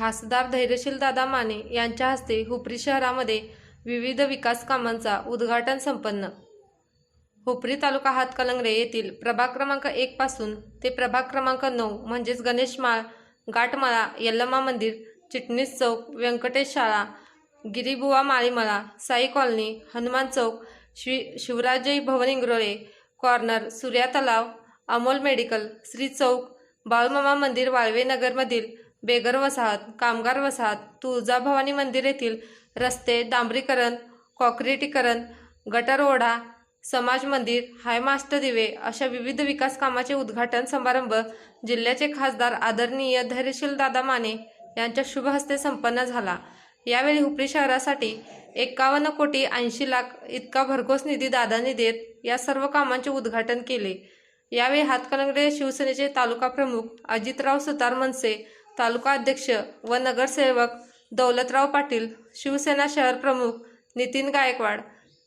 खासदार धैर्यशील दादा माने यांच्या हस्ते हुपरी शहरामध्ये विविध विकास कामांचा उद्घाटन संपन्न. हुपरी तालुका हातकलंगडे येथील प्रभाग क्रमांक एक पासून ते प्रभाग क्रमांक नऊ म्हणजेच गणेशमाळ गाठमाळा यल्लमा मंदिर चिटणीस चौक व्यंकटेश शाळा Giribuwa Malimala Sai colony Hanuman Chowk Shri Shivrajai Bhavan Ingrole corner Surya Talav Amol medical Shri Chowk Balumama Mandir Walve नगरमधील बेगर वसाहत कामगार वसाहत तुळजाभवानी मंदिर येथील रस्ते डांबरीकरण कॉक्रिटीकरण गटर ओढा समाज मंदिर हायमास्टर दिवे अशा विविध विकास कामाचे उद्घाटन समारंभ जिल्ह्याचे खासदार आदरणीय धैर्यशील दादा माने यांच्या शुभ हस्ते संपन्न झाला. यावेळी हुपरी शहरासाठी एकावन्न कोटी ऐंशी लाख इतका भरघोस निधी दादांनी देत या सर्व कामांचे उद्घाटन केले. यावेळी हातकलंगडे शिवसेनेचे तालुका प्रमुख अजितराव सुतार मनसे तालुका अध्यक्ष व नगरसेवक दौलतराव पाटील शिवसेना शहर प्रमुख नितीन गायकवाड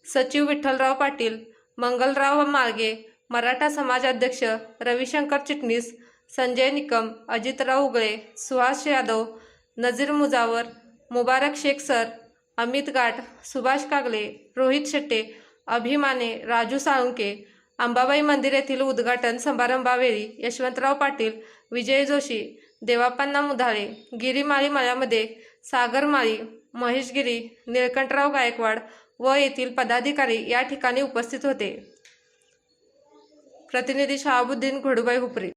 सचिव विठ्ठलराव पाटील मंगलराव मार्गे मराठा समाज अध्यक्ष रविशंकर चिटणीस संजय निकम अजितराव उगळे सुहास यादव नजीर मुजावर मुबारक शेख सर अमित गाठ सुभाष कागले रोहित शेट्टे अभिमाने राजू साळुंके अंबाबाई मंदिर येथील उद्घाटन समारंभावेळी यशवंतराव पाटील विजय जोशी देवापांना मुधाळे गिरीमाळी मळ्यामध्ये सागरमाळी महेशगिरी निळकंठराव गायकवाड व येथील पदाधिकारी या ठिकाणी उपस्थित होते. प्रतिनिधी शहाबुद्दीन घोडूबाई हुपरी.